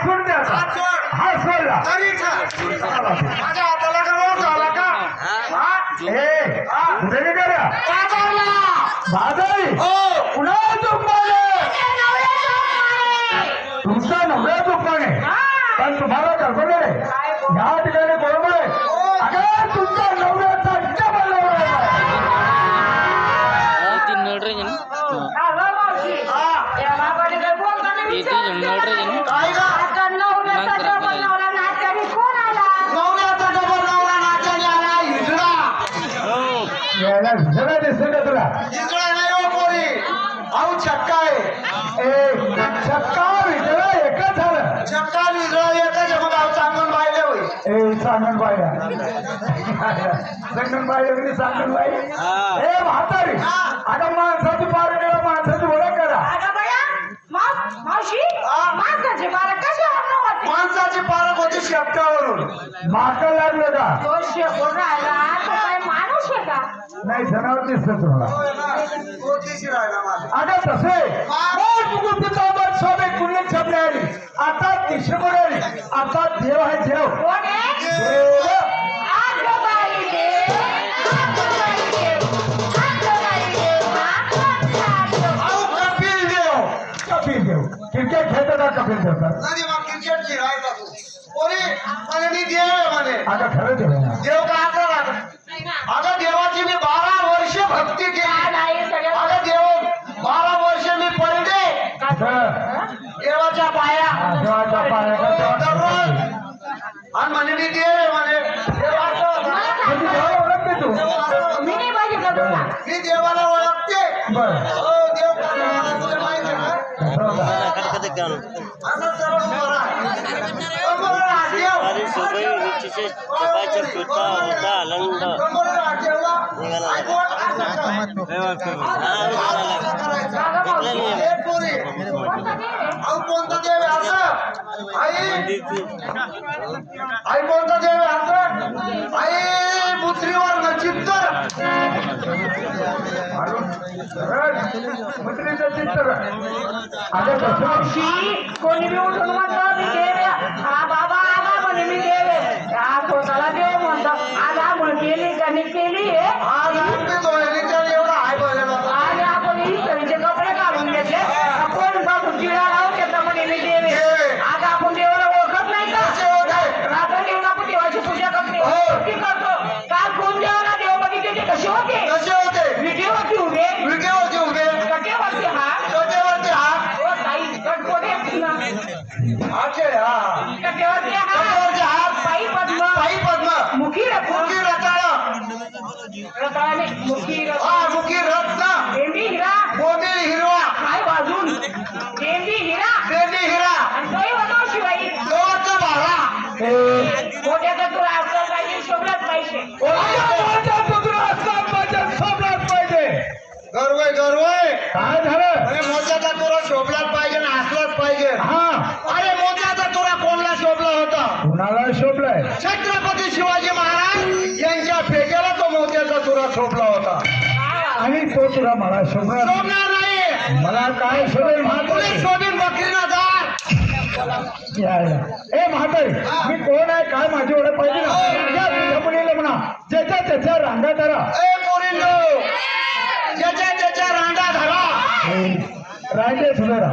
हात सोड द्या. हात सोड. हात सोडला तरी. माझ्या हाताला का रोग झाला का? हा? ए कुठे निघाल्या बाजारला. बाजारी हो. कुणा दुकाने तुमचा नवरा दुकाने पण तुम्हाला कल्पना आहे या ठिकाणी बरोबर आहे अगं तुमचा नवऱ्याचा डबल नवरा आहे. तीन नळरे ना? ते ते नळरे ना काय का नवऱ्याचा सांगण बाया सांगण बाई वगैरे सांगण बाई ए म्हातारी. अगं माणसाची पार केला माणसाची ओळख करा. माणसाची पारख होती शेपटावरून माका लागलं का? नाही जनावर दिसत तुम्हाला कोटीशी राहिला माझा अगं तसे मोठ गुप्तचाबर स्वामी पुण्य छापले आली आता दिशेवर आली आता देव आहे देव कोण आहे देव आगबाई देव आगबाई देव आगबाई देव आगबाई देव अहो कपिल देव कपिल देव देवाच्या पाया. हा, देवाच्या पाया दररोज. आणि म्हणे मी आहे म्हणे. म्हणजे देवाला ओळखते तू? देव होतं. मी कोणता देव आई आई कोणता देव आई बुथरीवर न चित्तर मंत्रीचं कोणी बी हिरा. तोही शिवाई मोठ्याचा तुला पाहिजे शोभलाच पाहिजे. गर्व आहे गर्व आहे काय झालं? अरे मोत्याचा तुरा शोभलाच पाहिजे ना हसलाच पाहिजे. हा. अरे मोत्याचा तुरा कोणला शोभला होता? कुणाला शोभलंय? छत्रपती शिवाजी महाराज यांच्या पेट्याला तो मोत्याचा तुरा शोभला होता. आणि तो मला शोभणार नाही. मला काय शोभीन बकरीना दार. यायला. ए म्हातारी मी कोण आहे? काय माझी ओळख पाहिजे ना? या तुझ्या मुलीला म्हणा. ज्याच्या त्याच्या रांगा धरा. ए पोरींनो. ज्याच्या त्याच्या रांडा धरा. रांगे सुधारा.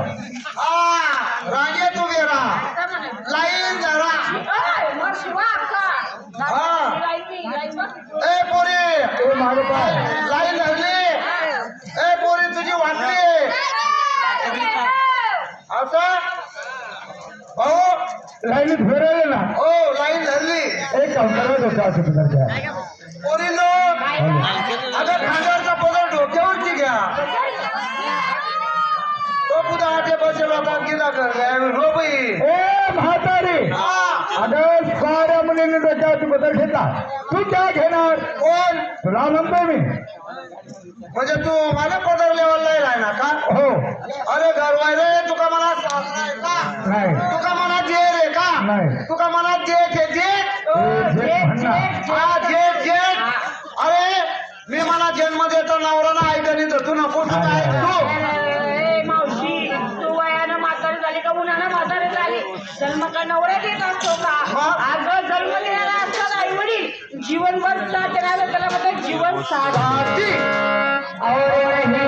हा उभे राहा लाईन धरा मग शिवा अक्का हा. लाईनी, लाईनी. ए पोरी तो मागे पाय लाईन धरली ए पोरी तुझी वाटली असं हो लाईनीत फिरायला ना. हो लाईन धरली. एक काउंटरला होता असं तुझ्या पोरींनो अगं खांद्यावरचा पदर डोक्यावरती घ्या. तो पुढे बसेल होता गिरा कर रोबई ए म्हातारी. हा. अगं साऱ्या मुलींनी डोक्यावरती बदल घेतला. तू काय घेणार? कोण? तुला म्हणतोय मी. म्हणजे तू मला पदर लेवलला राहिला का? हो. अरे गरवाय रे तुका मनात सासरा आहे नाही का? नाही. तुका मनात जे जे जे. ए, जे म्हणणार हा जे जे. अरे मी मला जन्म देतो नवरा ना तर तू नको तू मावशी तू वयानं म्हातारी झाली का उन्हानं म्हातारी झाली? जन्म का नवऱ्यात येत असतो का? अगं जन्म देणारा असतात आई वडील. जीवनभर राहिलं त्याला म्हणतात जीवन नहीं